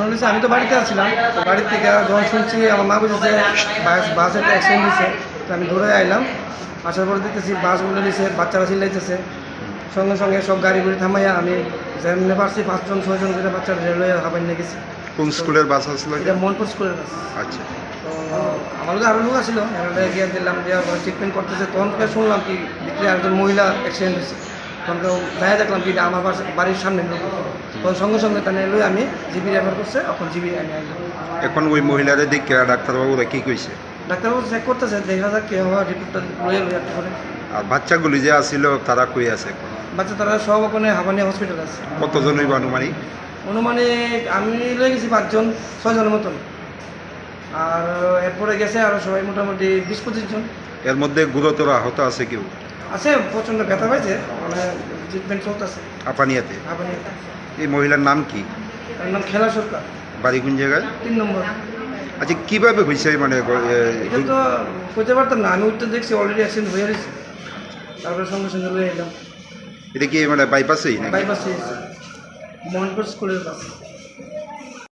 ঘটনা হয়েছে আমি তো বাড়িতে আসছিলাম বাড়ির থেকে যখন শুনছি আমার মা বুঝেছে বাস বাস একটা অ্যাক্সিডেন্ট দিয়েছে তো আমি দৌড়ে আইলাম। আসার পরে দেখতেছি বাসগুলো নিয়েছে বাচ্চারা চিল্লাইতেছে সঙ্গে সঙ্গে সব গাড়ি গুড়ি থামাইয়া আমি যেমনি পারছি পাঁচজন ছয়জন করে বাচ্চারা রেলওয়ে হাবাই নিয়ে গেছি কোন স্কুলের বাস আসলো এটা মনপুর স্কুলের বাস। আচ্ছা। তো আমার লোক আরও লোক এখানে গিয়ে দিলাম দেওয়ার পরে ট্রিটমেন্ট করতেছে। তখন শুনলাম কি ভিতরে একজন মহিলা অ্যাক্সিডেন্ট হয়েছে। তখন দেখা দেখলাম কি আমার বাড়ির সামনে তখন সঙ্গে সঙ্গে তাহলে লই আমি জিবি রেফার করছে এখন জিবি আমি এখন ওই মহিলাদের দেখে ডাক্তারবাবুরা কি কইছে? ডাক্তারবাবু চেক করতেছে দেখা যাক কি হওয়া রিপোর্টটা লইয়া লই একটা করে আর বাচ্চাগুলি যে আসিল তারা কই আছে বাচ্চা তারা সব ওখানে হাবানিয়া হসপিটাল আছে। কতজন হইব আনুমানিক? অনুমানিক আমি লয়ে গেছি পাঁচজন ছয়জনের মতন। আর এরপরে গেছে আরও সবাই মোটামুটি বিশ পঁচিশ জন। এর মধ্যে গুরুতর আহত আছে কেউ? আছে প্রচণ্ড ব্যথা পাইছে মানে ট্রিটমেন্ট চলতেছে। আপানিয়াতে? আপনি এই মহিলার নাম কি? তার নাম খেলা সরকার। বাড়ি কোন জায়গায়? তিন নম্বর। আচ্ছা কীভাবে হয়েছে মানে এটা তো কইতে পারতাম না আমি উঠতে দেখছি অলরেডি অ্যাক্সিডেন্ট হয়ে গেছে। তারপরে সঙ্গে সঙ্গে লয়ে এলাম। এটা কি মানে বাইপাসেই নাকি? বাইপাসে মোহনপুর স্কুলের পাশে